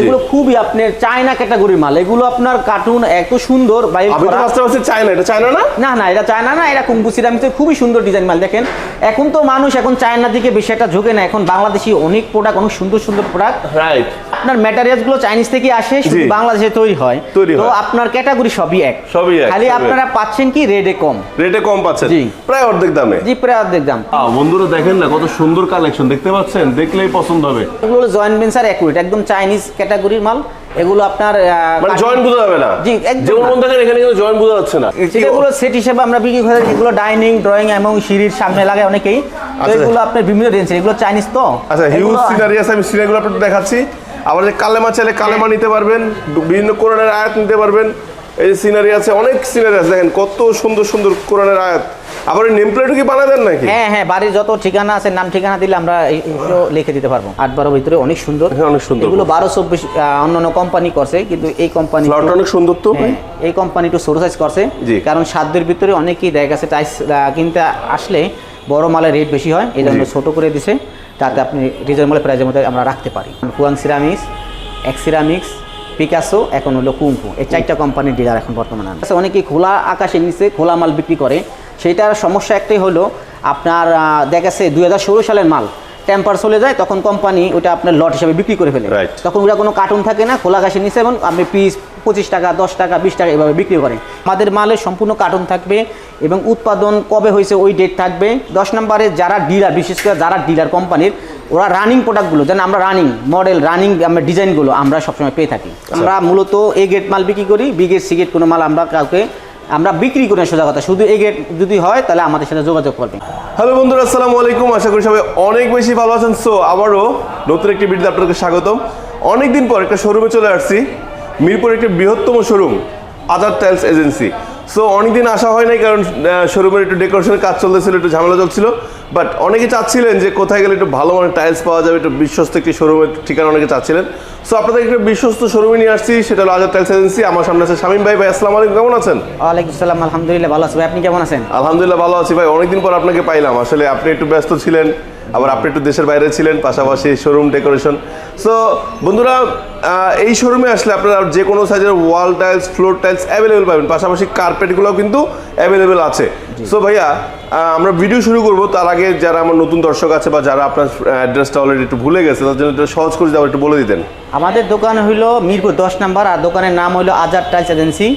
এগুলো খুবই আপনার চায়না ক্যাটাগরির মাল। এগুলো আপনার কার্টুন এত সুন্দর তো চায়না এটা চায়না না? না না এটা চায়না না এটা কুম্ভু সিরামিক্সের খুবই সুন্দর ডিজাইন মাল। দেখেন এখন তো মানুষ এখন চায়নার দিকে বেশি একটা ঝোঁকে না এখন বাংলাদেশি অনেক প্রোডাক্ট অনেক সুন্দর সুন্দর প্রোডাক্ট রাইট আপনার ম্যাটেরিয়ালসগুলো চাইনিজ থেকে আসে শুধু বাংলাদেশে তৈরি হয়। তো আপনার ক্যাটাগরি সবই এক। সবই এক, খালি আপনারা পাচ্ছেন কি রেডে কম। রেটে কম পাচ্ছেন। জি। প্রায় অর্ধেক দামে। জি প্রায় অর্ধেক দাম। বন্ধুরা দেখেন না কত সুন্দর কালেকশন দেখতে পাচ্ছেন? দেখলেই পছন্দ হবে। এগুলো জয়েন্ট বেঞ্চার অ্যাকুরেট একদম চাইনিজ ক্যাটাগরির মাল। এগুলো আপনার মানে জয়েন্ট বোঝা যাবে না। জি, যেমন। মন দেখেন এখানে কিন্তু জয়েন্ট বোঝা যাচ্ছে না। এগুলো সেট হিসেবে আমরা বিক্রি করে এগুলো ডাইনিং ড্রয়িং এবং সিঁড়ির সামনে লাগায় অনেকেই। তো আচ্ছা। এগুলো আপনার বিভিন্ন রেঞ্জের এগুলো চাইনিজ তো। আচ্ছা হিউজ সিনারি আছে আমি সিনারিগুলো আপনাদের দেখাচ্ছি। আবার যে কালেমা চাইলে কালেমা নিতে পারবেন বিভিন্ন কোরআনের আয়াত নিতে পারবেন। এই সিনারি আছে অনেক সিনারি আছে দেখেন কত সুন্দর সুন্দর কোরআনের আয়াত। আবার নেম প্লেটও কি বানায় দেন নাকি? হ্যাঁ হ্যাঁ বাড়ির যত ঠিকানা আছে নাম ঠিকানা দিলে আমরা লিখে দিতে পারব। আট বারো ভিতরে অনেক সুন্দর। হ্যাঁ, অনেক সুন্দর। এগুলো বারো চব্বিশ অন্যান্য কোম্পানি করছে কিন্তু এই কোম্পানি অনেক সুন্দর তো এই কোম্পানি একটু ছোট সাইজ করছে। কারণ সাধ্যের ভিতরে অনেকেই দেখা গেছে টাইস কিনতে আসলে বড় মালের রেট বেশি হয় এই জন্য। ছোট করে দিছে। তাতে আপনি রিজনেবল প্রাইসের মধ্যে আমরা রাখতে পারি। কুয়াং সিরামিক্স এক্সিরামিক্স পিকাসো এখন হলো কুম্পু এই চারটা কোম্পানির ডিলার এখন বর্তমানে আছে। অনেকেই খোলা আকাশের নিচে খোলা মাল বিক্রি করে। সেইটার সমস্যা একটাই হলো আপনার দেখা গেছে দুই হাজার ষোলো সালের মাল টেম্পার চলে যায় তখন কোম্পানি ওটা আপনার লট হিসেবে বিক্রি করে ফেলে। তখন ওটা কোনো কার্টুন থাকে না খোলা আকাশের নিচে এবং আপনি পিস পঁচিশ টাকা দশ টাকা বিশ টাকা এভাবে বিক্রি করেন আমাদের মালে সম্পূর্ণ কার্টুন থাকবে এবং উৎপাদন কবে হয়েছে ওই ডেট থাকবে। দশ নম্বরে যারা ডিলার বিশেষ করে যারা ডিলার কোম্পানির ওরা রানিং প্রোডাক্টগুলো যেন আমরা রানিং মডেল রানিং আমরা ডিজাইনগুলো আমরা সবসময় পেয়ে থাকি। আমরা মূলত এ গেট মাল বিক্রি করি বি গেট সি গেট কোনো মাল আমরা কাউকে আমরা বিক্রি করি সোজা কথা। শুধু এ গেট যদি হয় তাহলে আমাদের সাথে যোগাযোগ করবে হ্যালো বন্ধুরা আসসালামু আলাইকুম। আশা করি সবাই অনেক বেশি ভালো আছেন। সো আবারও নতুন একটি ভিডিওতে আপনাদেরকে স্বাগতম। অনেক দিন পর একটা শোরুমে চলে আসছি। মিরপুর একটি বৃহত্তম showroom Azad Tiles Agency so অনেকদিন আসা হয় নাই কারণ শোরুমের একটু ডেকোরেশনের কাজ চলতেছিল একটু ঝামেলা চলছিল। বাট অনেকে চাচ্ছিলেন যে কোথায় গেলে একটু ভালো মানের টাইলস পাওয়া যাবে একটু বিশ্বস্ত একটি শোরুমের ঠিকানা অনেকে চাচ্ছিলেন। সো আপনাদের একটু বিশ্বস্ত শোরুমে নিয়ে আসছি সেটা হলো আজাদ টাইলস এজেন্সি আমার সামনে আছে শামীম ভাই। ভাই আসসালামু আলাইকুম। কেমন আছেন? ওয়ালাইকুম সালাম। আলহামদুলিল্লাহ ভালো আছি। ভাই আপনি কেমন আছেন? আলহামদুলিল্লাহ ভালো আছি। ভাই অনেকদিন পর আপনাকে পাইলাম। আসলে আপনি একটু ব্যস্ত ছিলেন। আবার আপনি একটু দেশের বাইরে ছিলেন পাশাপাশি শোরুম ডেকোরেশন সো বন্ধুরা এই শোরুমে আসলে আপনারা যে কোনো সাইজের wall tiles floor tiles available পাবেন। পাশাপাশি কার্পেটগুলোও কিন্তু অ্যাভেলেবেল আছে। সো ভাইয়া আমরা ভিডিও শুরু করব। তার আগে যারা আমার নতুন দর্শক আছে বা যারা আপনার অ্যাড্রেসটা অলরেডি একটু ভুলে গেছে তার জন্য সহজ করে যাওয়া একটু বলে দিতেন। আমাদের দোকান হইল মিরপুর দশ নাম্বার আর দোকানের নাম হইল আজাদ টাইলস এজেন্সি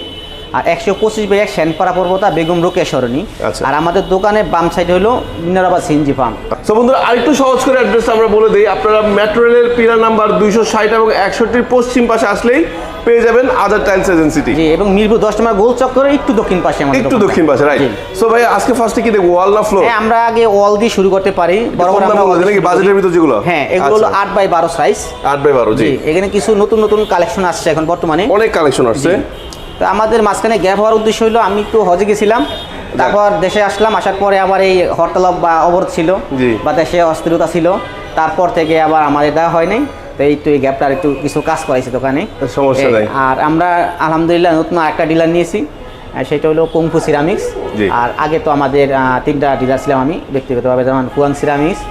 আর একশো পঁচিশ বাই এক শ্যানপাড়া পর্বতা বেগম রোকে সরণি। আচ্ছা। আর আমাদের দোকানের বাম সাইড হলো মিনারাবাদ সিনজি ফার্ম সো বন্ধুরা আরেকটু সহজ করে অ্যাড্রেস আমরা বলে দিই। আপনারা মেট্রো রেলের পিলার নাম্বার দুইশো ষাট এবং একষট্টির পশ্চিম পাশে আসলেই পেয়ে যাবেন আদার টাইলস এজেন্সিটি জি এবং মিরপুর দশ নাম্বার গোল চক্করের একটু দক্ষিণ পাশে আমাদের একটু দক্ষিণ পাশে রাইট। সো ভাই আজকে ফার্স্টে কি দেখব? ওয়াল না ফ্লোর হ্যাঁ আমরা আগে ওয়াল দিয়ে শুরু করতে পারি। বরাবর আমরা wall নাকি? বাজেটের ভিতর যেগুলো? হ্যাঁ এগুলো হলো আট বাই বারো সাইজ আট বাই বারো জি। জি এখানে কিছু নতুন নতুন কালেকশন আসছে এখন বর্তমানে। অনেক কালেকশন আসছে। তো আমাদের মাঝখানে গ্যাপ হওয়ার উদ্দেশ্য হলো আমি একটু হজে গেছিলাম। তারপর দেশে আসলাম আসার পরে আবার এই হরতাল বা অবরোধ ছিল বা দেশে অস্থিরতা ছিল। তারপর থেকে আবার আমাদের দেওয়া হয় নাই। তো এই তো এই গ্যাপটার একটু কিছু কাজ করাইছি দোকানে। সমস্যা নাই। আর আমরা আলহামদুলিল্লাহ নতুন একটা ডিলার নিয়েছি। সেটা হলো কুংফু সিরামিক্স আর আগে তো আমাদের তিনটা ডিলার ছিলাম আমি। ব্যক্তিগতভাবে যেমন কুয়াং সিরামিক্স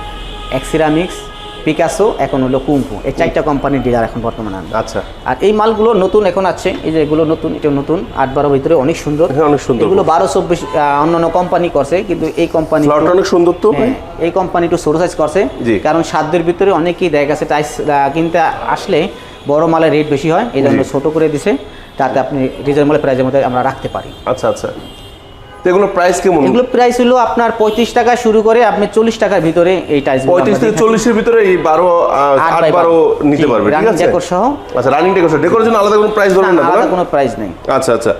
এক্স সিরামিক্স পিকাসো এখন হলো কুম্পু এই চারটা কোম্পানির ডিলার এখন বর্তমানে আচ্ছা। আর এই মালগুলো নতুন এখন আছে। এই যে এগুলো নতুন এটা নতুন। আট বারো ভিতরে অনেক সুন্দর। হ্যাঁ, অনেক সুন্দর। এগুলো বারো চব্বিশ অন্যান্য কোম্পানি করছে কিন্তু এই কোম্পানি অনেক সুন্দর তো এই কোম্পানি একটু ছোট সাইজ করছে। কারণ সাধ্যের ভিতরে অনেকেই দেখা গেছে টাইস কিনতে আসলে বড় মালের রেট বেশি হয়। এই জন্য। ছোট করে দিছে। তাতে আপনি রিজনেবল প্রাইসের মধ্যে আমরা রাখতে পারি। আচ্ছা আচ্ছা। এগুলো প্রাইস কেমন? এগুলো প্রাইস হলো আপনার পঁয়ত্রিশ টাকা শুরু করে আপনি চল্লিশ টাকার ভিতরে এই টাইস পঁয়ত্রিশ থেকে চল্লিশের ভিতরে এই বারো আট আট বারো। বারো। নিতে পারবে ঠিক আছে? decor সহ। আচ্ছা রানিং ডেকোরেশন ডেকোরের জন্য আলাদা কোনো প্রাইস ধরবেন না আলাদা কোনো প্রাইস নেই। আচ্ছা আচ্ছা।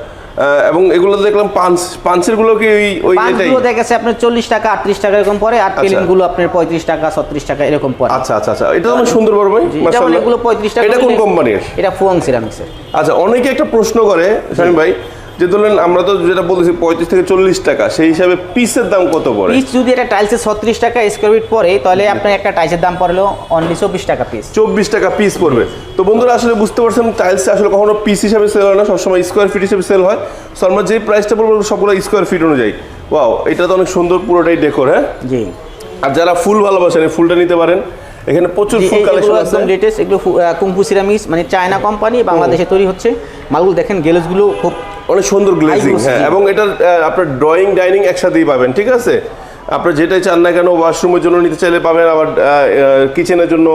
এবং এগুলো দেখলাম পাঁচ পাঁচেরগুলো কি ওই ওই এটাই? দেখা গেছে আপনার চল্লিশ টাকা আটত্রিশ টাকা এরকম পরে আর পেলিনগুলো আপনার পঁয়ত্রিশ টাকা ছত্রিশ টাকা এরকম পরে আচ্ছা আচ্ছা আচ্ছা। এটা তো অনেক সুন্দর বড় ভাই মাশাআল্লাহ। এগুলো টাকা এটা কোন কোম্পানির এটা ফুয়াং সিরামিক্সের আচ্ছা অনেকে একটা প্রশ্ন করে ভাই যে ধরলেন আমরা তো যেটা বলেছি পঁয়ত্রিশ থেকে চল্লিশ টাকা সেই হিসাবে পিসের দাম কত পড়ে? পিস যদি এটা টাইলসের ছত্রিশ টাকা স্কোয়ার ফিট পরে তাহলে আপনার একটা টাইলসের দাম পড়ল অনলি চব্বিশ টাকা পিস চব্বিশ টাকা পিস পড়বে। তো বন্ধুরা আসলে বুঝতে পারছেন টাইলস আসলে কখনো পিস হিসাবে সেল হয় না সবসময় স্কোয়ার ফিট হিসেবে সেল হয়। সো আমরা যে প্রাইসটা বলব সবগুলো স্কোয়ার ফিট অনুযায়ী। ওয়াও এটা তো অনেক সুন্দর পুরোটাই ডেকোর হ্যাঁ? জি। আর যারা ফুল ভালোবাসেন এই ফুলটা নিতে পারেন। এখানে প্রচুর ফুল কালেকশন আছে একদম লেটেস্ট এগুলো কুম্পু সিরামিক্স মানে চায়না কোম্পানি বাংলাদেশে তৈরি হচ্ছে। মালগুলো দেখেন গ্লেজগুলো খুব অনেক সুন্দর গ্লেজিং হ্যাঁ এবং এটা আপনার ড্রয়িং ডাইনিং একসাথেই পাবেন ঠিক আছে? আপনার যেটাই চান না কেন ওয়াশরুমের জন্য নিতে চাইলে পাবেন আবার কিচেনের জন্য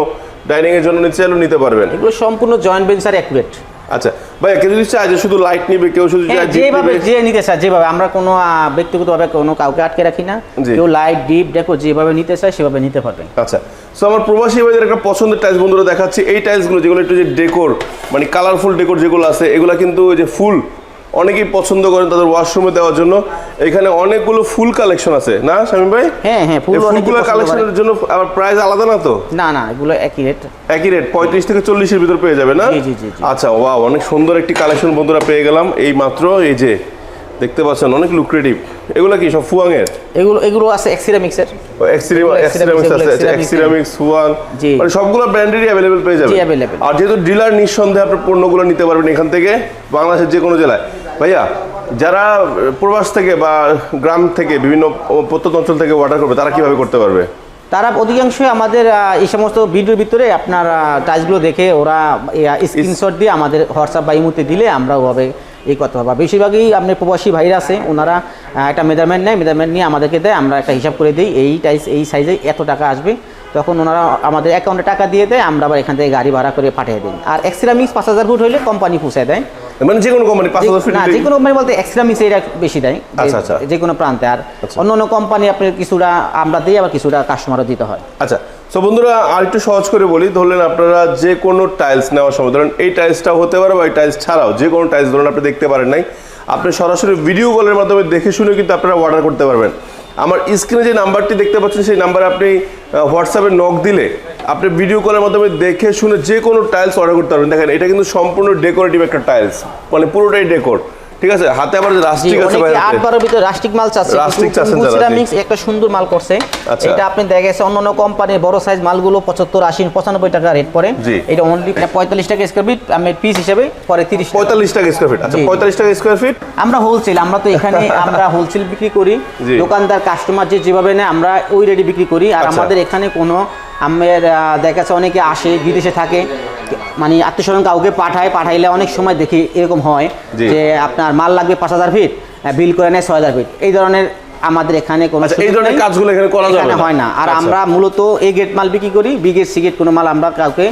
ডাইনিং এর জন্য নিতে চাইলেও নিতে পারবেন। এগুলো সম্পূর্ণ জয়েন্ট বেঞ্চ আর অ্যাকুরেট আচ্ছা ভাইয়া কেউ যদি চায় যে শুধু লাইট নিবে কেউ শুধু যেভাবে যে নিতে চায় যেভাবে। আমরা কোনো ব্যক্তিগতভাবে কোনো কাউকে আটকে রাখি না। কেউ লাইট ডিপ দেখো যেভাবে নিতে চায় সেভাবে নিতে পারবেন। আচ্ছা সো আমার প্রবাসী ভাইদের একটা পছন্দের টাইলস বন্ধুরা দেখাচ্ছি। এই টাইলসগুলো যেগুলো একটু যে ডেকোর মানে কালারফুল ডেকোর যেগুলো আছে এগুলো কিন্তু ওই যে ফুল অনেকেই পছন্দ করেন তাদের ওয়াশরুমে দেওয়ার জন্য। এখানে অনেকগুলো ফুল কালেকশন আছে। না শামীম ভাই? হ্যাঁ হ্যাঁ ফুল ফুলগুলো কালেকশনের জন্য আবার প্রাইস আলাদা না তো? না না এগুলো একই রেট একই রেট পঁয়ত্রিশ থেকে চল্লিশের ভিতর পেয়ে যাবে না? জি, জি, জি, জি। আচ্ছা ওয়াও অনেক সুন্দর একটি কালেকশন বন্ধুরা পেয়ে গেলাম। এই মাত্র এই যে দেখতে পাচ্ছেন অনেক লুক্রেটিভ এগুলো কি সব ফুয়াংয়ের? এগুলো এগুলো আছে এক্সিরামিক্সের এক্সিরামিক্স আছে এক্সিরামিক্স ফুয়াং মানে সবগুলো ব্র্যান্ডেরই অ্যাভেলেবেল পেয়ে যাবেন। available। আর যেহেতু ডিলার নিঃসন্দেহে আপনার পণ্যগুলো নিতে পারবেন এখান থেকে বাংলাদেশের যে কোনো জেলায়। ভাইয়া যারা প্রবাস থেকে বা গ্রাম থেকে বিভিন্ন প্রত্যন্ত অঞ্চল থেকে অর্ডার করবে তারা কীভাবে করতে পারবে? তারা অধিকাংশই আমাদের এই সমস্ত ভিডিওর ভিতরে আপনার টাচগুলো দেখে ওরা স্ক্রিনশট দিয়ে আমাদের হোয়াটসঅ্যাপ বা ইমুতে দিলে আমরা ওভাবে এই করতে পারব বেশিরভাগই আপনি প্রবাসী ভাইরা আছে ওনারা একটা মেজারমেন্ট নেয় মেজারমেন্ট নিয়ে আমাদেরকে দেয় আমরা একটা হিসাব করে দিই এই টাইস এই সাইজে এত টাকা আসবে। তখন ওনারা আমাদের অ্যাকাউন্টে টাকা দিয়ে দেয় আমরা আবার এখান থেকে গাড়ি ভাড়া করে পাঠিয়ে দিই। আর এক্সট্রা মিক্স পাঁচ হাজার ফুট হলে কোম্পানি পুষায় দেয়। মানে যে কোনো কোম্পানি পাঁচ হাজার যে- না যে কোনো কোম্পানি বলতে এক্সট্রা এটা বেশি দেয় আচ্ছা, আচ্ছা। যে কোনো প্রান্তে আর আচ্ছা। অন্য অন্য কোম্পানি আপনার কিছুটা আমরা দিই আবার কিছুটা কাস্টমারও দিতে হয় আচ্ছা সো বন্ধুরা আর একটু সহজ করে বলি ধরলেন আপনারা যে কোনো টাইলস নেওয়ার সময় ধরেন এই টাইলসটাও হতে পারে বা এই টাইলস ছাড়াও যে কোনো টাইলস ধরুন আপনি দেখতে পারেন নাই আপনি সরাসরি ভিডিও কলের মাধ্যমে দেখে শুনে কিন্তু আপনারা অর্ডার করতে পারবেন আমার স্ক্রিনে যে নাম্বারটি দেখতে পাচ্ছেন সেই নাম্বারে আপনি হোয়াটসঅ্যাপে নক দিলে আপনি ভিডিও কলের মাধ্যমে দেখে শুনে যে কোনো টাইলস অর্ডার করতে পারবেন। দেখেন, এটা কিন্তু সম্পূর্ণ ডেকোরেটিভ একটা টাইলস মানে পুরোটাই ডেকোর ঠিক আছে? হাতে আবার রাস্টিক আছে বাইরে আট বারোর ভিতরে রাস্টিক মাল চাচ্ছে রাস্টিক জি। সিরামিক্স একটা সুন্দর মাল করছে। আচ্ছা। এটা আপনি দেখা গেছে অন্য অন্য কোম্পানির বড় সাইজ মালগুলো পঁচাত্তর আশি পঁচানব্বই টাকা রেট পড়ে। এটা অনলি পঁয়তাল্লিশ টাকা স্কোয়ার ফিট আমি পিস হিসেবে পরে তিরিশ টাকা। পঁয়তাল্লিশ টাকা স্কোয়ার ফিট আচ্ছা জি, জি। পঁয়তাল্লিশ টাকা স্কোয়ার ফিট আমরা হোলসেল আমরা তো এখানে আমরা হোলসেল বিক্রি করি। দোকানদার কাস্টমার যে যেভাবে নেয় আমরা ওই রেডি বিক্রি করি। আর আচ্ছা। আমাদের এখানে কোনো আমের আহ, দেখা যাচ্ছে অনেকে আসে বিদেশে থাকে। মানে আত্মীয়স্বজন কাউকে পাঠায় পাঠাইলে অনেক সময় দেখি এরকম হয় যে আপনার মাল লাগবে পাঁচ হাজার ফিট বিল করে নেয় ছয় হাজার ফিট এই ধরনের আমাদের এখানে কোনো আচ্ছা, এই ধরনের কাজগুলো এখানে করা যাবে না? হয় না। আর আচ্ছা। আমরা মূলত এ গেট মাল বিক্রি করি বি গেট সি কোনো মাল আমরা কাউকে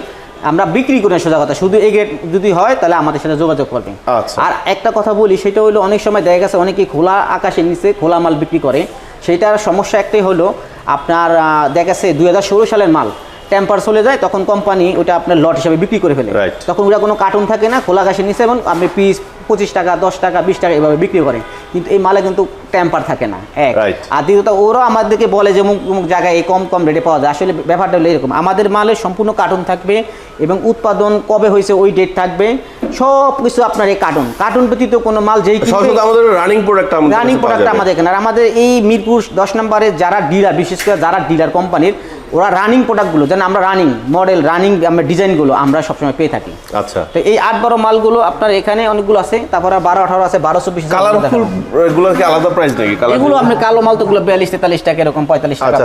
আমরা বিক্রি করি সোজা কথা। শুধু এ গেট যদি হয় তাহলে আমাদের সাথে যোগাযোগ করবে। আচ্ছা। আর একটা কথা বলি সেটা হলো অনেক সময় দেখা গেছে অনেকে খোলা আকাশের নিচে খোলা মাল বিক্রি করে। সেটার সমস্যা একটাই হলো আপনার দেখা গেছে দুই হাজার ষোলো সালের মাল টেম্পার চলে যায় তখন কোম্পানি ওটা আপনার লট হিসাবে বিক্রি করে ফেলে। তখন ওটা কোনো কার্টুন থাকে না খোলা গাছের নিচে এবং আপনি পিস পঁচিশ টাকা দশ টাকা বিশ টাকা এভাবে বিক্রি করেন। কিন্তু এই মালে কিন্তু ট্যাম্পার থাকে না এক. আর দ্বিতীয়ত ওরাও আমাদেরকে বলে যে মুখ মুখ জায়গায় এই কম কম রেটে পাওয়া যায়। আসলে ব্যাপারটা হলো এরকম আমাদের মালে সম্পূর্ণ কার্টুন থাকবে এবং উৎপাদন কবে হয়েছে ওই ডেট থাকবে সব কিছু আপনার এই কার্টুন। কার্টুন ব্যতীত কোনো মাল যেই আমাদের রানিং প্রোডাক্ট রানিং প্রোডাক্ট আমাদের এখানে আর আমাদের এই মিরপুর দশ নম্বরে যারা ডিলার বিশেষ করে যারা ডিলার কোম্পানির ওরা রানিং প্রোডাক্টগুলো যেন আমরা রানিং মডেল রানিং আমরা ডিজাইনগুলো আমরা সবসময় পেয়ে থাকি। আচ্ছা। তো এই আট বারো মালগুলো আপনার এখানে অনেকগুলো আছে তারপরে বারো আঠারো আছে বারোশো কালারফুল কি আলাদা প্রাইস নাকি? এগুলো আপনি কালো মাল তো গুলো বিয়াল্লিশ তেতাল্লিশ টাকা এরকম পঁয়তাল্লিশ টাকা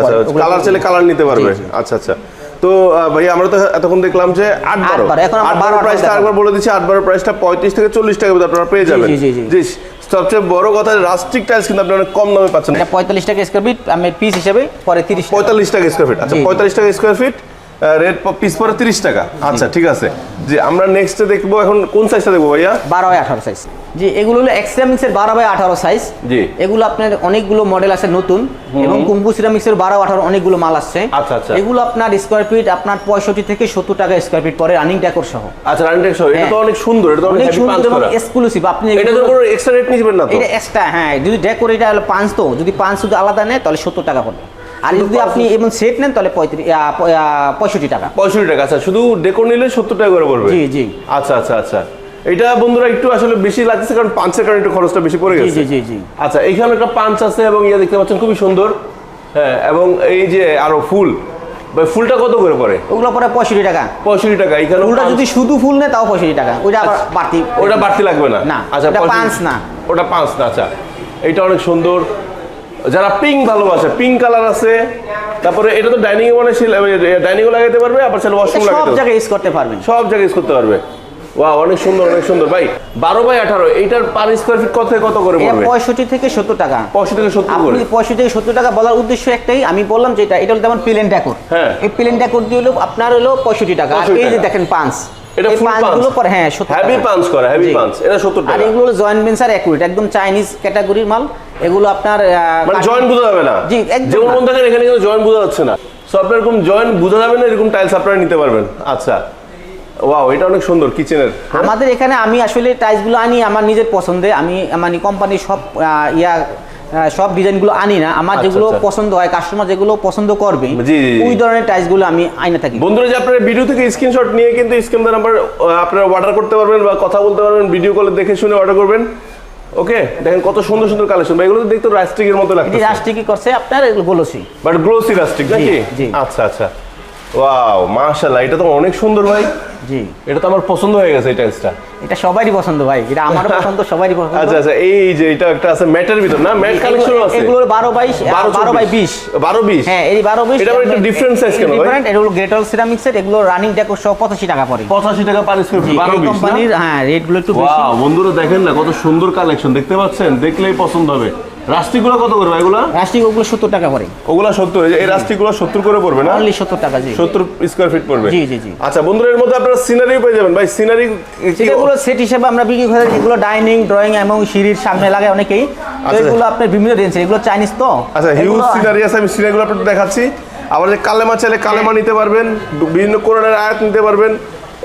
কালার চাইলে কালার নিতে পারবে। আচ্ছা আচ্ছা। তো ভাইয়া ভাই আমরা তো এতক্ষণ দেখলাম যে আট বারো। এখন আট বারো প্রাইসটা। একবার বলে দিচ্ছি আট বারো প্রাইসটা পঁয়ত্রিশ থেকে চল্লিশ টাকা আপনারা পেয়ে যাবেন। জি, সবচেয়ে বড় কথা রাস্টিক টাইলস কিন্তু আপনি অনেক কম দামে পাচ্ছেন। এটা পঁয়তাল্লিশ টাকা স্কোয়ার ফিট আমি পিস হিসেবে পরে তিরিশ পঁয়তাল্লিশ টাকা স্কোয়ার ফিট আচ্ছা। পঁয়তাল্লিশ টাকা স্কোয়ার ফিট রেট পিস পরে তিরিশ টাকা। আচ্ছা ঠিক আছে। জি আমরা নেক্সটে দেখব এখন কোন সাইজটা দেখব ভাইয়া? বারো বাই আঠারো সাইজ জি এগুলো হলো এক্সট্রামিক্সের বারো বাই আঠারো সাইজ জি। এগুলো আপনার অনেকগুলো মডেল আছে নতুন এবং কুম্ভু সিরামিক্সের বারো আঠারো অনেকগুলো মাল আসছে। আচ্ছা, আচ্ছা। এগুলো আপনার স্কোয়ার ফিট আপনার পঁয়ষট্টি থেকে সত্তর টাকা স্কোয়ার ফিট পরে রানিং ডেকোর সহ। আচ্ছা রানিং টেক্স এটা তো হ্যাঁ। অনেক সুন্দর এটা তো অনেক করা। এক্সক্লুসিভ আপনি এটা তো কোনো এক্সট্রা রেট নিবেন না তো? এটা এক্সট্রা হ্যাঁ যদি ডেকোর এটা হলো পাঁচ তো যদি পাঁচ শুধু আলাদা নেয় তাহলে সত্তর টাকা পড়বে। আর যদি আপনি এবং সেট নেন তাহলে পঁয়ষট্টি টাকা। পঁয়ষট্টি টাকা আচ্ছা শুধু ডেকোর নিলে সত্তর টাকা করে পড়বে? জি, জি। আচ্ছা আচ্ছা আচ্ছা। এটা বন্ধুরা একটু আসলে বেশি লাগছে কারণ পাঁচের কারণে একটু খরচটা বেশি পড়ে গেছে। জি জি জি। আচ্ছা এখানে একটা পাঞ্চ আছে এবং ইয়ে দেখতে পাচ্ছেন খুবই সুন্দর। হ্যাঁ এবং এই যে আরও ফুল ফুলটা কত করে পড়ে? ওগুলো পরে পঁয়ষট্টি টাকা। পঁয়ষট্টি টাকা এখানে ফুলটা যদি শুধু ফুল নেয় তাও পঁয়ষট্টি টাকা। ওইটা আবার বাড়তি। ওটা বাড়তি লাগবে না? না, আচ্ছা ওটা পাঁচ না। ওটা পাঁচ না আচ্ছা। এটা অনেক সুন্দর। যারা পিঙ্ক ভালোবাসে পিঙ্ক কালার আছে তারপরে এটা তো ডাইনিং এ মানে ডাইনিং ও লাগাইতে পারবে আবার চাইলে ওয়াশরুম সব লাগাইতে পারবে। জায়গায় ইউজ করতে পারবেন সব জায়গায় ইউজ করতে পারবে। ওয়া অনেক সুন্দর অনেক সুন্দর। ভাই বারো বাই আঠারো এইটার পার স্কোয়ার ফিট কত কত করে পড়বে? পঁয়ষট্টি থেকে সত্তর টাকা। পঁয়ষট্টি থেকে সত্তর আপনি পঁয়ষট্টি থেকে সত্তর টাকা বলার উদ্দেশ্য একটাই আমি বললাম যে এটা এটা হলো যেমন প্লেন ডেকোর হ্যাঁ। এই প্লেন ডেকোর দিয়ে হলো আপনার হলো পঁয়ষট্টি টাকা। আর এই যে দেখেন পাঁচ এটা ফুল পরে হ্যাঁ হেভি টাকা। পাঞ্চ করা হেভি। পাঞ্চ এটা সত্তর আর এগুলো জয়েন্ট বেঞ্চার একদম চাইনিজ ক্যাটাগরির মাল। এগুলো আপনার মানে জয়েন্ট বোঝা যাবে না। জি, একদম। যেমন মন দেখেন এখানে কিন্তু জয়েন্ট বোঝা যাচ্ছে না। সো আপনার এরকম জয়েন্ট বোঝা যাবে না এরকম টাইলস আপনারা নিতে পারবেন। আচ্ছা। ওয়াও এটা অনেক সুন্দর কিচেনের আমাদের এখানে আমি আসলে টাইলসগুলো আনি আমার নিজের পছন্দে। আমি মানে কোম্পানির সব ইয়া সব ডিজাইনগুলো আনি না। আমার আচ্ছা, যেগুলো আচ্ছা। পছন্দ হয় কাস্টমার যেগুলো পছন্দ করবে। ওই ধরনের টাইলসগুলো আমি আইনা থাকি। বন্ধুরা যে আপনারা ভিডিও থেকে স্ক্রিনশট নিয়ে কিন্তু স্ক্রিন নাম্বার আপনারা অর্ডার করতে পারবেন বা কথা বলতে পারবেন ভিডিও কলে দেখে শুনে অর্ডার করবেন। ওকে দেখেন কত সুন্দর সুন্দর কালেকশন ভাই এগুলো দেখতে রাস্টিকের মতো লাগছে কি করছে আপনার এগুলো বলছি বাট গ্লোসি রাস্টিক নাকি? জি। আচ্ছা আচ্ছা। ওয়াও মাশাআল্লাহ এটা তো অনেক সুন্দর ভাই। জি। এটা তো আমার পছন্দ হয়ে গেছে এই টাইলসটা এটা সবারই পছন্দ ভাই। এটা আমারও পছন্দ সবারই পছন্দ। আচ্ছা আচ্ছা এই যে এটা একটা আছে ম্যাটের ভিতর না? ম্যাট কালেকশন আছে। এগুলোর বারো বাইশ বারো বাই বিশ। বারো বিশ? হ্যাঁ এই বারো বিশ এটা একটু size কেন ভাই? ডিফারেন্ট এটা হলো গ্রেটল এগুলো রানিং সহ পঁচাশি টাকা পড়ে। পঁচাশি টাকা পার স্কোয়ার ফিট বারো বিশ কোম্পানির হ্যাঁ রেটগুলো একটু বেশি। বন্ধুরা দেখেন না কত সুন্দর কালেকশন দেখতে পাচ্ছেন? দেখলেই পছন্দ হবে। রাস্টিকগুলো কত করবে এগুলা? রাষ্ট্রিক ওগুলো সত্তর টাকা পড়ে। ওগুলা সত্তর এই রাস্টিকগুলো সত্তর করে পড়বে না? অনলি সত্তর টাকা জি সত্তর স্কোয়ার ফিট পড়বে? জি, জি, জি। আচ্ছা বন্ধুরা এর মধ্যে আপনারা সিনারি পেয়ে যাবেন। ভাই সিনারি এগুলো সেট হিসেবে আমরা বিক্রি করে এগুলো ডাইনিং ড্রয়িং এবং সিঁড়ির সামনে লাগে অনেকেই। আচ্ছা। এগুলো আপনার বিভিন্ন রেঞ্জের এগুলো চাইনিজ তো। আচ্ছা হিউজ সিনারি আছে আমি সিনারিগুলো আপনাদের দেখাচ্ছি। আবার যে কালেমা চাইলে কালেমা নিতে পারবেন বিভিন্ন কোরআনের আয়াত নিতে পারবেন।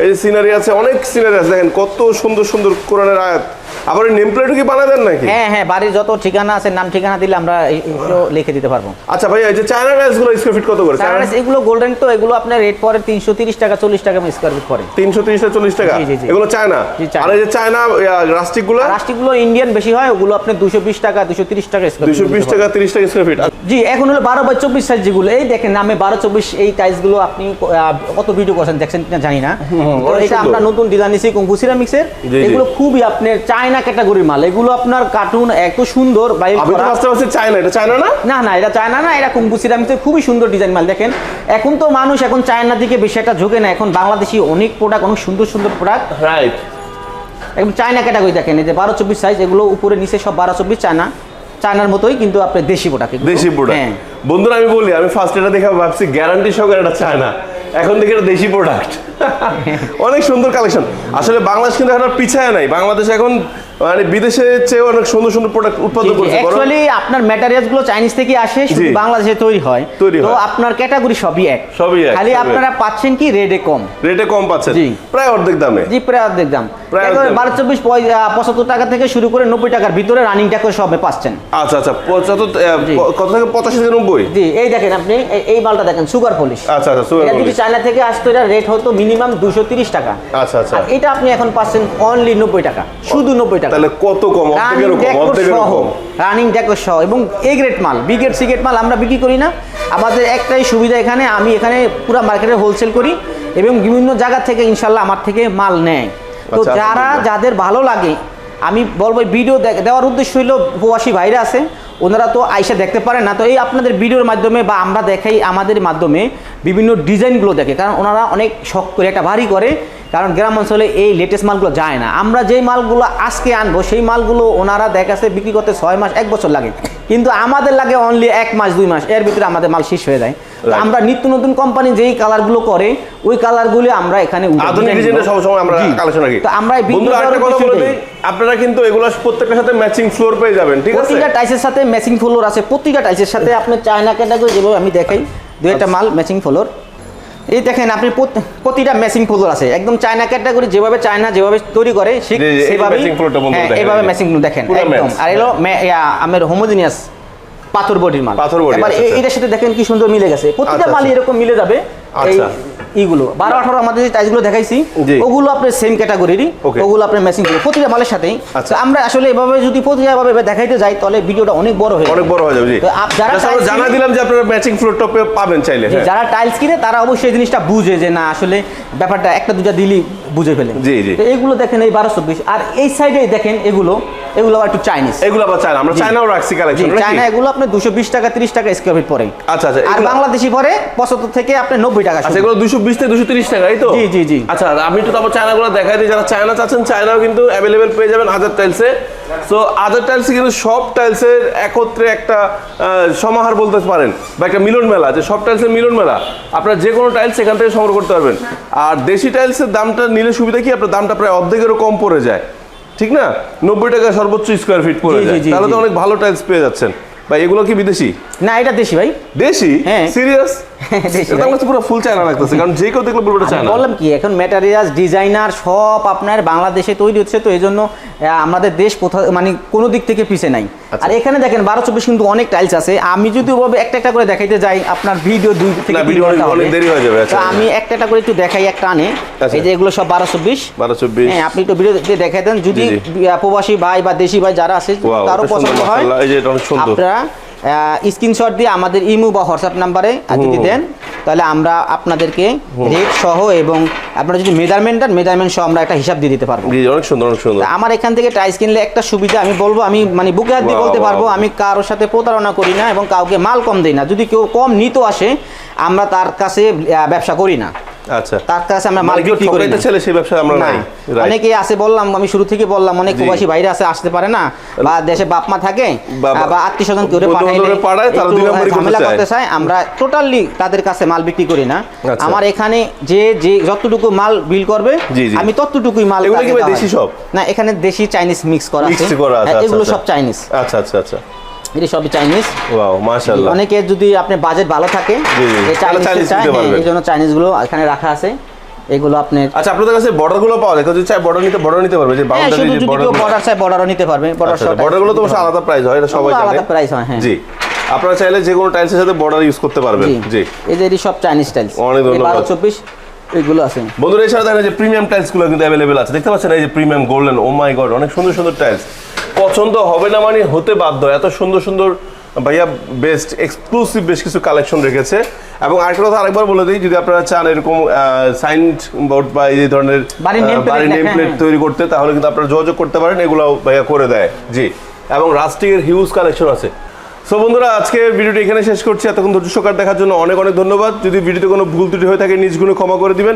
এই যে সিনারি আছে অনেক সিনারি আছে। দেখেন কত সুন্দর সুন্দর কোরআনের আয়াত। আবার নেম প্লেটও কি বানায় দেন নাকি? হ্যাঁ হ্যাঁ বাড়ির যত ঠিকানা আছে নাম ঠিকানা দিলে আমরা এগুলো লিখে দিতে পারব। আচ্ছা ভাই এই যে চায়না টাইলসগুলো স্কোয়ার ফিট কত করে? Saturdays এগুলো গোল্ডেন তো এগুলো আপনার রেট পরে তিনশো তিরিশ টাকা চল্লিশ টাকা স্কোয়ার ফিট তিরিশ চল্লিশ টাকা? জি, জি, জি। এগুলো চায়না আর এই যে চায়না রাস্টিকগুলো রাষ্ট্রিকগুলো ইন্ডিয়ান বেশি হয় ওগুলো আপনার দুশো বিশ টাকা দুশো তিরিশ টাকা স্কোয়ার দুইশো বিশ টাকা তিরিশ টাকা স্কোয়ার ফিট জি এখন হলো বারো বাই চব্বিশ সাইজ যেগুলো এই দেখেন আমি বারো চব্বিশ এই টাইলসগুলো আপনি আহ, কত ভিডিও করছেন দেখছেন কিনা জানি না। এটা। আমরা নতুন ডিজাইন কুম্পু সিরামিক্সের। এগুলো খুবই আপনার চায়না ক্যাটাগরির মাল। এগুলো আপনার কার্টুন এত সুন্দর বাইরে চায়না এটা চায়না না? না না এটা চায়না না এটা কুম্পু সিরামিক্সের খুবই সুন্দর ডিজাইন মাল দেখেন। এখন তো মানুষ এখন চায়নার দিকে বেশি একটা ঝোঁকে না এখন বাংলাদেশি অনেক প্রোডাক্ট অনেক সুন্দর সুন্দর প্রোডাক্ট রাইট একদম চায়না ক্যাটাগরি দেখেন এই যে বারো চব্বিশ সাইজ এগুলো উপরে নিচে সব বারো চব্বিশ চায়না চায়নার মতোই কিন্তু আপনার দেশি প্রোডাক্ট দেশি প্রোডাক্ট হ্যাঁ। বন্ধুরা আমি বলি আমি ফার্স্ট এটা দেখে ভাবছি গ্যারান্টি সহকারে এটা চায়না এখন দেখি এটা দেশি প্রোডাক্ট অনেক সুন্দর কালেকশন আসলে বাংলাদেশ কিন্তু এখন পিছায় নাই। বাংলাদেশ এখন মানে বিদেশে চেয়ে অনেক সুন্দর সুন্দর প্রোডাক্ট উৎপাদন করছে অ্যাকচুয়ালি আপনার ম্যাটেরিয়ালসগুলো চাইনিজ থেকে আসে শুধু বাংলাদেশে তৈরি হয়। তো আপনার ক্যাটাগরি সবই এক। সবই এক, খালি আপনারা পাচ্ছেন কি রেডে কম। রেটে কম পাচ্ছেন। জি। প্রায় অর্ধেক দামে। জি প্রায় অর্ধেক দাম। প্রায় বারো চব্বিশ পঁচাত্তর টাকা থেকে শুরু করে নব্বই টাকার ভিতরে রানিং টাকা সবে পাচ্ছেন। আচ্ছা আচ্ছা পঁচাত্তর কত থেকে পঁচাশি থেকে নব্বই? জি এই দেখেন আপনি এই- এই মালটা দেখেন সুগার পলিশ আচ্ছা আচ্ছা সুগার এটা যদি চায়না থেকে আসতো এটা রেট হতো মিনিমাম দুশো তিরিশ টাকা। আচ্ছা আচ্ছা। এটা আপনি এখন পাচ্ছেন অনলি নব্বই টাকা। শুধু নব্বই টাকা। তাহলে কত কম? রানিং অর্ধেকেরও কম অর্ধেকেরও সহ কম। রানিং ডেকোর সহ এবং এ গ্রেড মাল বি গ্রেড সি গ্রেড মাল আমরা বিক্রি করি না। আমাদের একটাই সুবিধা এখানে আমি এখানে পুরো মার্কেটে হোলসেল করি এবং বিভিন্ন জায়গা থেকে ইনশাল্লাহ আমার থেকে মাল নেয়। তো আচ্ছা, যারা যাদের ভালো লাগে আমি বলব ভিডিও দেওয়ার উদ্দেশ্য হলো প্রবাসী ভাইরা আছে ওনারা তো আইসা দেখতে পারেন না তো এই আপনাদের ভিডিওর মাধ্যমে বা আমরা দেখাই আমাদের মাধ্যমে বিভিন্ন ডিজাইনগুলো দেখে কারণ ওনারা অনেক শখ করে একটা ভারী করে কারণ গ্রাম অঞ্চলে এই লেটেস্ট মালগুলো যায় না। আমরা যেই মালগুলো আজকে আনব সেই মালগুলো ওনারা দেখাচ্ছে বিক্রি করতে ছয় মাস এক বছর লাগে। কিন্তু আমাদের লাগে অনলি এক মাস দুই মাস এর ভিতরে আমাদের মাল শেষ হয়ে যায়। আমরা নিত্য নতুন কোম্পানি যেই কালারগুলো করে ওই কালারগুলো আমরা এখানে তো আমরা আপনারা কিন্তু এগুলো প্রত্যেকটার সাথে ম্যাচিং ফ্লোর পেয়ে যাবেন ঠিক আছে? প্রতিটা টাইসের সাথে ম্যাচিং ফ্লোর আছে প্রতিটা টাইসের সাথে আপনি চায়না ক্যাটাগরি যেভাবে আমি দেখাই দু একটা মাল ম্যাচিং ফ্লোর এই দেখেন আপনি প্রতিটা ম্যাচিং ফ্লোর আছে একদম চায়না ক্যাটাগরি যেভাবে চায়না যেভাবে তৈরি করে ঠিক সেভাবে জি, এই সেভাবেই matching floor টা বন্ধুরা হ্যাঁ, দেখেন, এভাবে একদম। আর এলো আমার হোমোজিনিয়াস পাথর বডির মাল পাথর বডি এবার আচ্ছা, আচ্ছা। এটার সাথে দেখেন কি সুন্দর মিলে গেছে প্রতিটা মাল আচ্ছা। এরকম মিলে যাবে আচ্ছা। ইগুলো বারো আঠারো আমাদের যে টাইসগুলো দেখাইছি। ওগুলো আপনার সেম ক্যাটাগরিরই. ওগুলো আপনার ম্যাচিং করে প্রতিটা মালের সাথেই আচ্ছা। আমরা আসলে এভাবে যদি প্রতিটা ভাবে দেখাইতে যাই তাহলে ভিডিওটা অনেক বড় হয়ে অনেক বড় হয়ে যাবে যারা জানা দিলাম যে আপনারা ম্যাচিং ফ্লোর টপে পাবেন চাইলে হ্যাঁ। যারা টাইলস কিনে তারা অবশ্যই এই জিনিসটা বুঝে যে না আসলে ব্যাপারটা একটা দুটা দিলি বুঝে ফেলে জি, জি। তো এইগুলো দেখেন এই বারো চব্বিশ আর এই সাইডে দেখেন এগুলো এগুলো একটু চাইনিজ এগুলো আবার চায়না আমরা চায়নাও রাখছি কালেকশন চায়না এগুলো আপনি দুশো বিশ টাকা তিরিশ টাকা স্কোয়ার ফিট পড়ে। আচ্ছা আচ্ছা আর বাংলাদেশি পরে পঁচাত্তর থেকে আপনি নব্বই টাকা আচ্ছা এগুলো দুশো বিশ থেকে দুশো তিরিশ টাকা এই তো? জি, জি, জি। আচ্ছা আমি একটু তারপর চায়নাগুলো দেখাই দিই যারা চায়না চাচ্ছেন চায়নাও কিন্তু অ্যাভেলেবেল পেয়ে যাবেন আদার টাইলসে সো আদার টাইলসে কিন্তু সব টাইলসের একত্রে একটা সমাহার বলতে পারেন বা একটা মিলন মেলা যে সব টাইলসের মিলন মেলা। আপনার যে কোনো টাইলস এখান থেকে সংগ্রহ করতে পারবেন। আর দেশি টাইলসের দামটা নিলে সুবিধা কি? আপনার দামটা প্রায় অর্ধেকেরও কম পড়ে যায়। ঠিক না? নব্বই টাকা সর্বোচ্চ স্কোয়ার ফিট পড়ে যায়। তাহলে তো অনেক ভালো টাইলস পেয়ে যাচ্ছেন। ভাই এগুলো কি বিদেশি? না এটা দেশি ভাই। দেশি? হ্যাঁ। সিরিয়াস এটা আমার পুরো ফুল চায়না লাগতেছে কারণ যে কেউ দেখলে বলবে এটা চায়না বললাম কি এখন ম্যাটেরিয়ালস ডিজাইনার সব আপনার বাংলাদেশে তৈরি হচ্ছে তো এই জন্য আমাদের দেশ কোথাও মানে কোনো দিক থেকে পিছে নাই। আচ্ছা। আর এখানে দেখেন বারো চব্বিশ কিন্তু অনেক টাইলস আছে। আমি যদি ওভাবে একটা একটা করে দেখাইতে যাই আপনার ভিডিও দুই থেকে অনেক- দেরি হয়ে যাবে, আচ্ছা। আমি একটা একটা করে একটু দেখাই একটা আনে আচ্ছা। এই যে এগুলো সব বারো চব্বিশ বারো চব্বিশ হ্যাঁ আপনি একটু ভিডিওতে দেখাই দেন। যদি প্রবাসী ভাই বা দেশি ভাই যারা আছে সুন্দর, পছন্দ হয়। মাশাআল্লাহ, এই যে অনেক সুন্দর। আপনারা স্ক্রিনশট দিয়ে আমাদের ইমো বা হোয়াটসঅ্যাপ নাম্বারে যদি দেন তাহলে আমরা আপনাদেরকে রেট সহ এবং আপনারা যদি মেজারমেন্ট দেন মেজারমেন্ট সহ আমরা একটা হিসাব দিয়ে দিতে পারব। জি অনেক সুন্দর অনেক সুন্দর। আমার এখান থেকে টাইস কিনলে একটা সুবিধা আমি বলব আমি মানে বুকে হাত দিয়ে বলতে পারব আমি কারোর সাথে প্রতারণা করি না এবং কাউকে মাল কম দিই না। যদি কেউ কম নিতে আসে আমরা তার কাছে ব্যবসা করি না। আচ্ছা। তার কাছে আমরা মাল মানে বিক্রি করি না। ছেলে সেই ব্যবসায় আমরা নাই। অনেকে আছে বললাম আমি শুরু থেকে বললাম অনেক প্রবাসী বাইরে আছে আসতে পারে না বা দেশে বাপ মা থাকে বা- আত্মীয় স্বজন কেউ পাঠাইলে তারা দুই নম্বরই করতে ঝামেলা করতে চায় আমরা টোটালি তাদের কাছে মাল বিক্রি করি না। আচ্ছা। আমার এখানে যে যে যতটুকু মাল বিল করবে। আমি ততটুকুই মাল এগুলো কি। দেশি সব? না এখানে দেশি চাইনিজ মিক্স করা আছে। হ্যাঁ, আচ্ছা, এগুলো। সব চাইনিজ আচ্ছা আচ্ছা আচ্ছা। এটা সবই চাইনিজ ওয়াও মাশাআল্লাহ। অনেকে যদি আপনি বাজেট ভালো থাকে। এই চাইনিজ হ্যাঁ। এই জন্য চাইনিজগুলো এখানে রাখা আছে। এগুলো আপনার আচ্ছা আপনাদের কাছে বর্ডারগুলো পাওয়া যায়। যদি চায় বর্ডার নিতে বর্ডার নিতে পারবে। যে হ্যাঁ বাউন্ডারি যে বর্ডার বর্ডার চায় বর্ডারও নিতে পারবে। বর্ডার আচ্ছা বর্ডারগুলো তো আলাদা প্রাইস হয় এটা সবাই জানে। আলাদা price হয়, হ্যাঁ। জি। আপনারা চাইলে যে কোনো টাইলসের সাথে বর্ডার ইউজ করতে পারবেন। জি। এই যে এটি সব চাইনিজ টাইলস অনেক ধন্যবাদ। বারো চব্বিশ এগুলো আছে। বন্ধুরা এছাড়া দেখেন এই যে প্রিমিয়াম টাইলসগুলো কিন্তু অ্যাভেলেবেল আছে। দেখতে পাচ্ছেন এই যে premium golden oh my god অনেক সুন্দর সুন্দর টাইলস পছন্দ হবে না মানে হতে বাধ্য। এত সুন্দর সুন্দর ভাইয়া বেস্ট এক্সক্লুসিভ বেশ কিছু কালেকশন রেখেছে। এবং আরেকটা কথা আরেকবার বলে দিই যদি আপনারা চান এরকম সাইন বোর্ড বা এই ধরনের বাড়ির নেম প্লেট হ্যাঁ। তৈরি করতে তাহলে কিন্তু আপনারা যোগাযোগ করতে পারেন। এগুলো ভাইয়া করে দেয়। জি। এবং রাস্টিকের হিউজ কালেকশন আছে। সো বন্ধুরা, আজকে ভিডিওটি এখানে শেষ করছি। এতক্ষণ ধৈর্য সকার দেখার জন্য অনেক অনেক ধন্যবাদ। যদি ভিডিওতে কোনো ভুল ত্রুটি হয়ে থাকে নিজগুলো ক্ষমা করে দিবেন।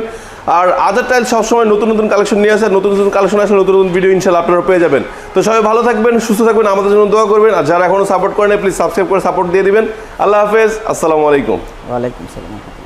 আর আদার টাইল সবসময় নতুন নতুন কালেকশন নিয়ে আসে। নতুন নতুন কালেকশন আসে নতুন নতুন ভিডিও ইনশাল্লাহ আপনারা পেয়ে যাবেন। তো সবাই ভালো থাকবেন, সুস্থ থাকবেন, আমাদের জন্য দোয়া করবেন। আর যারা এখনও সাপোর্ট করেন প্লিজ সাবস্ক্রাইব করে সাপোর্ট দিয়ে দিবেন। আল্লাহ হাফেজ। আসসালামু আলাইকুম। ওয়ালাইকুম সালাম